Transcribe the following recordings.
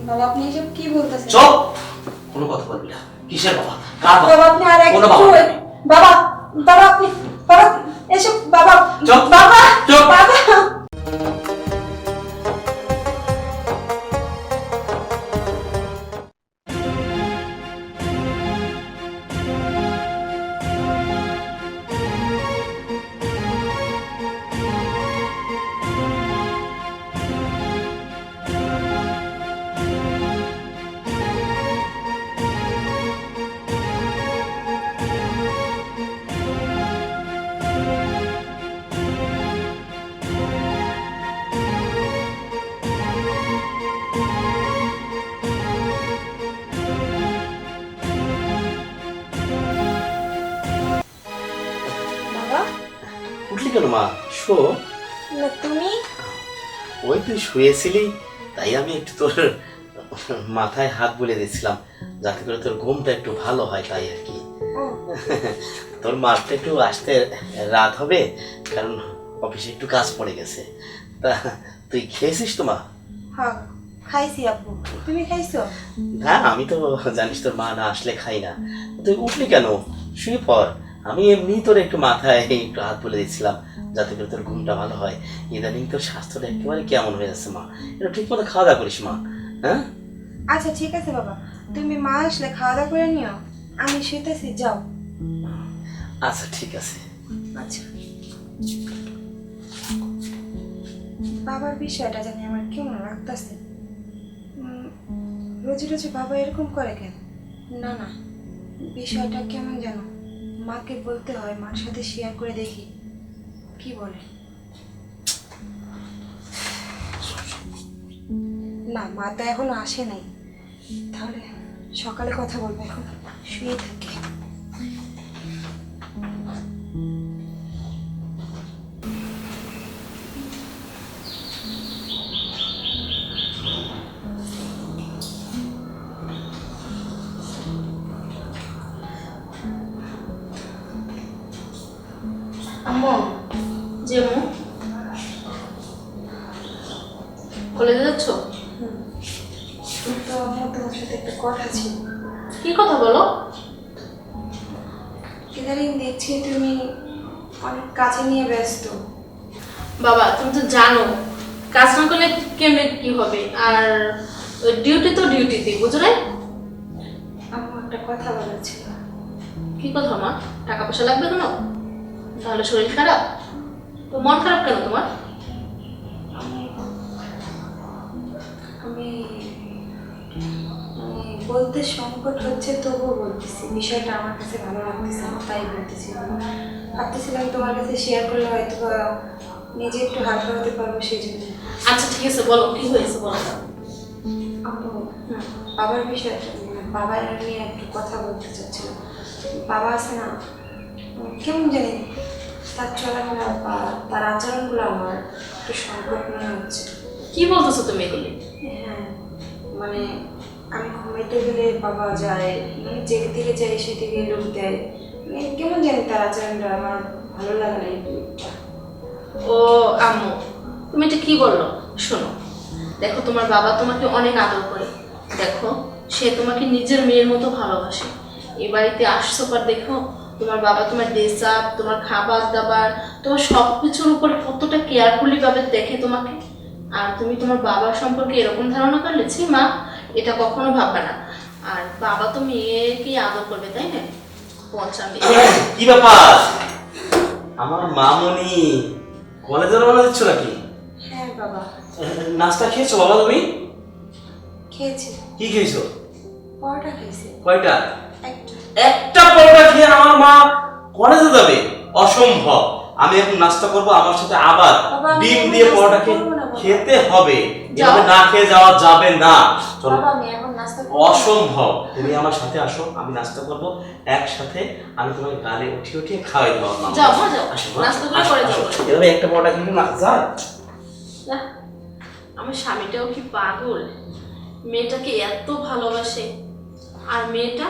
বাবা আপনি এসব কি বলতেছেন? চুপ! কোনো কথা বলবি না। কিসের বাবা? কার বাবা? বাবা আপনি আর একটু বাবা। বাবা বাবা আপনি বাবা এসব বাবা চুপ। বাবা চুপ। বাবা বাবা। কেন মা? শো। না তুমি? ওই তুই শুয়েছিলি তাই আমি একটু তোর মাথায় হাত বলে দিচ্ছিলাম যাতে করে তোর ঘুমটা একটু ভালো হয় তাই আর কি। তোর মারটা একটু আসতে রাত হবে কারণ অফিসে একটু কাজ পড়ে গেছে। তা তুই খেয়েছিস তো মা? হ্যাঁ খাইছি আপু। তুমি খাইছো? হ্যাঁ আমি তো জানিস তোর মা না আসলে খাই না। তুই উঠলি কেন? শুয়ে পর আমি এমনি তোর একটু মাথায় একটু হাত বলে দিচ্ছিলাম যাতে করে তোর ঘুমটা ভালো হয়। ইদানিং তোর স্বাস্থ্যটা একেবারে কেমন হয়ে যাচ্ছে মা। এটা ঠিক মতো খাওয়া দাওয়া করিস মা। হ্যাঁ? আচ্ছা ঠিক আছে বাবা। তুমি মা আসলে খাওয়া দাওয়া করে নিও। আমি শুতেছি যাও। আচ্ছা ঠিক আছে। আচ্ছা। বাবার বিষয়টা জানি আমার কেমন লাগতেছে। রোজে রোজে বাবা এরকম করে কেন? না না। বিষয়টা কেমন যেন? মাকে বলতে হয়, মার সাথে শেয়ার করে দেখি। কি বলে? না, মা তো এখনও আসে নাই। তাহলে সকালে কথা বলব এখন। শুয়ে থাকি। আম্মু যে মু কলেজে যাচ্ছ? তো আমার তোমার সাথে একটা কথা ছিল। কি কথা বলো? ইদানিং দেখছি তুমি অনেক কাছে নিয়ে ব্যস্ত। বাবা তুমি তো জানো কাজ না করলে কেমনে কি হবে? আর ডিউটি তো ডিউটিতে বুঝলে আমার একটা কথা বলার ছিল কি কথা মা? টাকা পয়সা লাগবে কেন? তাহলে শরীর খারাপ? তো মন খারাপ কেন তোমার? আমি আমি আমি বলতে সংকট হচ্ছে তবুও বলতেছি। বিষয়টা আমার কাছে ভালো লাগতেছে না তাই বলতেছি। ভাবতেছিলাম তোমার কাছে শেয়ার করলে হয়তো বা নিজে একটু হালকা হতে পারব সেই জন্য। আচ্ছা ঠিক আছে বলো কি হয়েছে বলো। আপু বাবার বিষয়টা বাবার নিয়ে একটু কথা বলতে চাচ্ছিলাম বাবা আছে না কেমন জানি তার চলাফেরা বা তার আচরণগুলো আমার একটু সংকট মনে হচ্ছে। কি বলতেছো তুমি এগুলি? হ্যাঁ মানে আমি ঘুমাইতে গেলে বাবা যায় মানে যেদিকে যাই সেদিকে লোক দেয়। মানে কেমন জানি তার আচরণটা আমার ভালো লাগে না এই ও আম্মু তুমি এটা কি বলল? শোনো দেখো তোমার বাবা তোমাকে অনেক আদর করে। দেখো সে তোমাকে নিজের মেয়ের মতো ভালোবাসে। এই বাড়িতে আসছো পর দেখো তোমার বাবা তোমার ড্রেস আপ তোমার খাবার দাবার তোমার সব কিছুর উপর কতটা কেয়ারফুলি ভাবে দেখে তোমাকে? আর তুমি তোমার বাবার সম্পর্কে এরকম ধারণা করলে ছি মা এটা কখনো ভাববে না। আর বাবা তো মেয়েকে আদর করবে তাই না? পচা মেয়ে কি ব্যাপার? আমার মামনি কলেজে রওনা দিচ্ছ নাকি? হ্যাঁ বাবা। নাস্তা খেয়েছো বাবা তুমি? খেয়েছি। কি খেয়েছো? পরোটা খেয়েছি। কয়টা? একটা। একটা? পরোটা খেয়ে আমার মা কলেজে যাবে? অসম্ভব। আমি এখন নাস্তা করব আমার সাথে আবার ডিম দিয়ে পরোটা। খেতে হবে। এভাবে না খেয়ে যাওয়া যাবে না। চলো। বাবা আমি এখন নাস্তা করব। অসম্ভব। তুমি আমার সাথে আসো আমি নাস্তা করব। একসাথে আমি তোমাকে গালে উঠিয়ে উঠিয়ে খাওয়াই দেবো আমার যাও মা যাও। নাস্তা করে পরে আসো। এভাবে একটা পরোটা কিন্তু না যায় আমার স্বামীটাও কি পাগল? মেয়েটাকে এত ভালোবাসে। আর মেয়েটা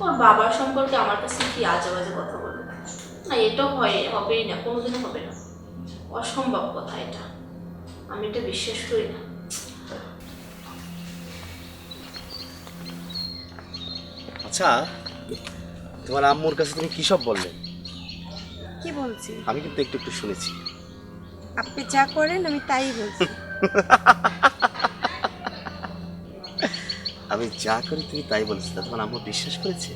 ওর বাবার সম্পর্কে আমার কাছে কি আজে বাজে কথা বলবে না এটা হয় হবেই না কোনোদিনও হবে না। অসম্ভব কথা এটা। আমি এটা বিশ্বাস করি না। আচ্ছা তোমার আম্মুর কাছে তুমি কি সব বললে? কি বলছি? আমি কিন্তু একটু একটু শুনেছি। আপনি যা করেন আমি তাই বলছি। আমি যা করি তুমি তাই বলেছি তা তোমার আম্মু বিশ্বাস করেছে?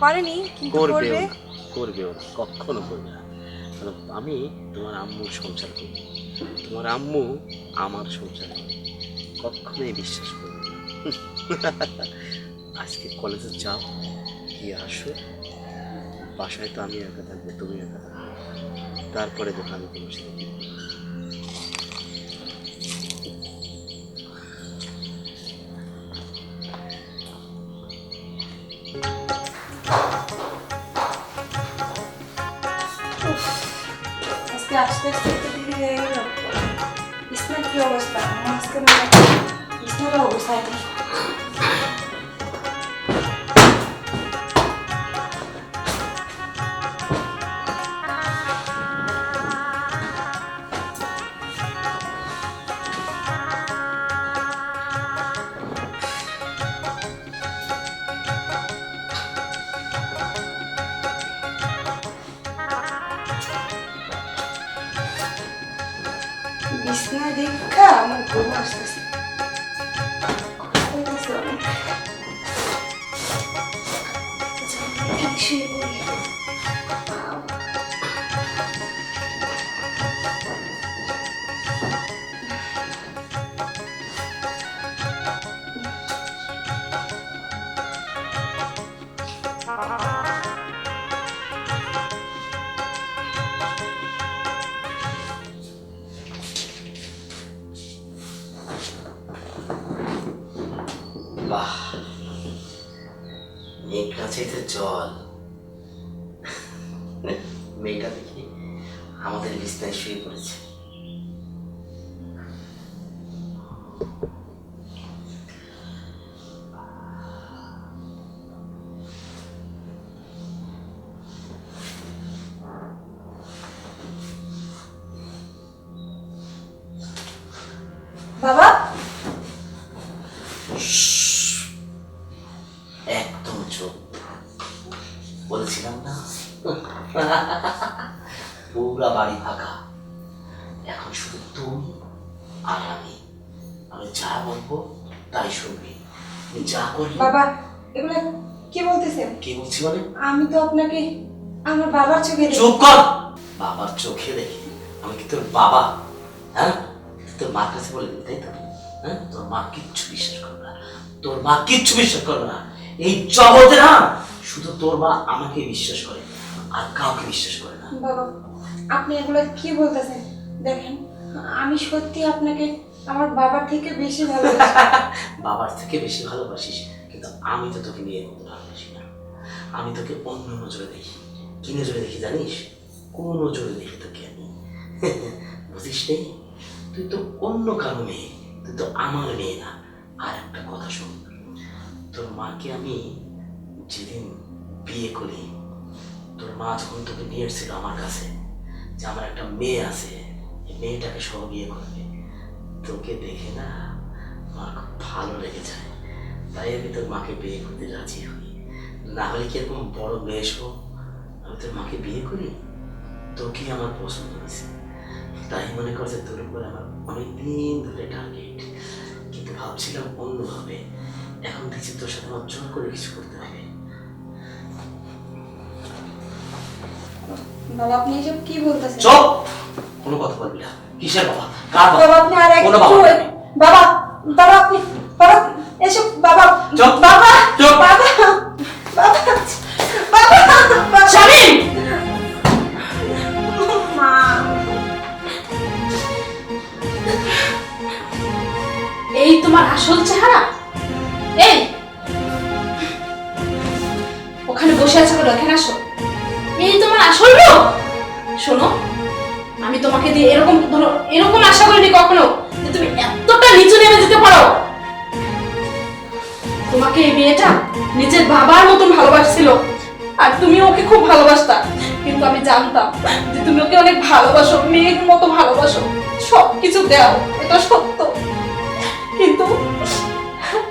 করেনি কিন্তু করবে। করবে করবে ওরা কখনো করবে না। কারণ আমি তোমার আম্মুর সংসার করি। তোমার আম্মু আমার সংসার করে। কখনোই বিশ্বাস করবে না। আজকে কলেজে যাও গিয়ে আসো। বাসায় তো আমি একা থাকব তুমি একা থাকবে। তারপরে দোকানে আমি তোমার সাথে আজকে আস্তে আস্তে একটু দেরি হয়ে গেল ইসমার কি অবস্থা? আজকে মানে ইসমার অবস্থা। দেখা আমার ঘুম আসতেছে বাহ। মেঘ গাছেতে জল মেয়েটা দেখি আমাদের বিছনায় শুয়ে পড়েছে। আমি যা বলব তাই শুনবি। আমি যা করি বাবা এগুলো কি বলতেছেন কি বলছি মানে? আমি তো আপনাকে আমার বাবার চোখে দেখি। চুপ কর! বাবার চোখে দেখি। আমি কি তোর বাবা? হ্যাঁ? তোর মার কাছে বলে দিবি তাই তো? হ্যাঁ? তোর মা কিচ্ছু বিশ্বাস করবে না। তোর মা কিচ্ছু বিশ্বাস করবে না। এই জগতে না শুধু তোর মা আমাকে বিশ্বাস করে আর কাউকে বিশ্বাস করে না। বাবা আপনি এগুলো কি বলতেছেন দেখেন আমি সত্যি আপনাকে আমার বাবার থেকে বেশি ভালোবাসি। বাবার থেকে বেশি ভালোবাসিস, কিন্তু আমি তো তোকে নিয়ে মতো ভালোবাসি না। আমি তোকে অন্য নজরে দেখি। কি নজরে দেখি জানিস? কোন নজরে দেখি তোকে আমি? বুঝিস নেই তুই তো অন্য কারও মেয়ে, তুই তো আমার মেয়ে না। আর একটা কথা শোন, তোর মাকে আমি যেদিন বিয়ে করি, তোর মা যখন তোকে নিয়ে এসেছিল আমার কাছে, যে আমার একটা মেয়ে আছে, এই মেয়েটাকে সহ বিয়ে করবে। তোকে দেখে না আমার খুব ভালো লেগে যায় তাই আমি তোর মাকে বিয়ে করতে রাজি হই। না হলে কি এরকম বড় বেশ হোক আমি তোর মাকে বিয়ে করি? তোকে আমার পছন্দ হয়েছে। তাই মনে করছে তোর উপর আমার অনেক দিন ধরে টার্গেট কিন্তু ভাবছিলাম অন্যভাবে। এখন দেখছি তোর সাথে আমার জোর করে কিছু করতে হবে। বাবা আপনি এসব কি বলতেছেন? চপ! কোনো কথা বলবি না। কিসের বাবা? বাবা? বাবা আপনি আর কোনো একটু বাবা বাবা বাবা আপনি বাবা এসব বাবা। চুপ। বাবা চুপ। বাবা বাবা বাবা বাবা। এই তোমার আসল চেহারা? এই! ওখানে বসে আছো কেন? এখানে আসো। এই তোমার আসল রূপ? শোনো আমি তোমাকে দিয়ে এরকম ধরো, এরকম আশা করিনি কখনো যে তুমি এতটা নিচু নেমে যেতে পারো। তোমাকে এই মেয়েটা নিজের বাবার মতন ভালোবাসছিল আর তুমি ওকে খুব ভালোবাসতা। কিন্তু আমি জানতাম যে তুমি ওকে অনেক ভালোবাসো, মেয়ের মতো ভালোবাসো। সব কিছু দাও, এটা সত্য। কিন্তু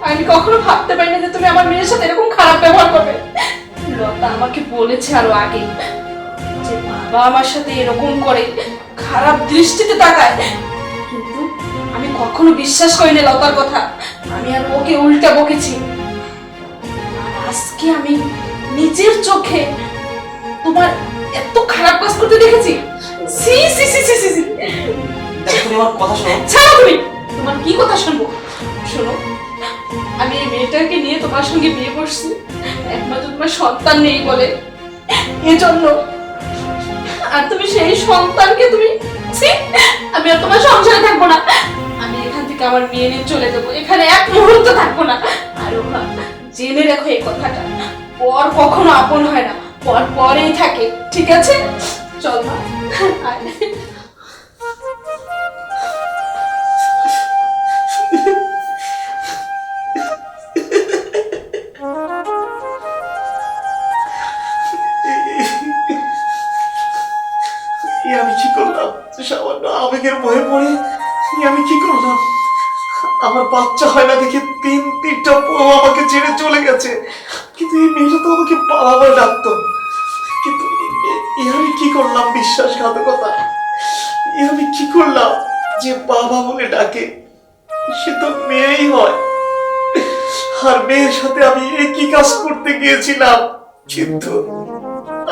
আমি কখনো ভাবতে পারিনি যে তুমি আমার মেয়ের সাথে এরকম খারাপ ব্যবহার করবে। লতা আমাকে বলেছে আরও আগে বাবা আমার সাথে এরকম করে খারাপ দৃষ্টিতে তাকায়। কিন্তু আমি কখনো বিশ্বাস করিনি লতার কথা। আমি আর ওকে উল্টা বকেছি। আজকে আমি নিজের চোখে তোমার এত খারাপ কাজ করতে দেখেছি। সি সি সি সি সি সি তুমি আমার কথা শোনো। ছাড়ো তুমি। তোমার কি কথা শুনব? শোনো আমি এই মেয়েটাকে নিয়ে তোমার সঙ্গে বিয়ে করছি। একমাত্র তোমার সন্তান নেই বলে। এজন্য আর তুমি সেই সন্তানকে তুমি! আমি আর তোমার সংসারে থাকব না। আমি এখান থেকে আমার মেয়ে নিয়ে চলে যাব। এখানে এক মুহূর্ত থাকব না। আর ওহা, জেনে রাখো এই কথাটা। পর কখনো আপন হয় না। পর পরেই থাকে। ঠিক আছে? চল মা। বাচ্চা হয় না দেখে তিন তিনটা বউ আমাকে ছেড়ে চলে গেছে। কিন্তু এই মেয়েটা তো আমাকে বাবা ডাকতো। কিন্তু এ- আমি কি করলাম বিশ্বাসঘাতকতা? এ আমি কি করলাম যে বাবা বলে ডাকে? সে তো মেয়েই হয়। আর মেয়ের সাথে আমি একই কাজ করতে গিয়েছিলাম। কিন্তু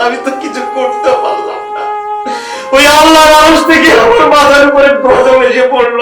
আমি তো কিছু করতে পারলাম না। ওই আল্লাহ মানুষ থেকে আমার মাথার উপরে গজব এসে পড়ল।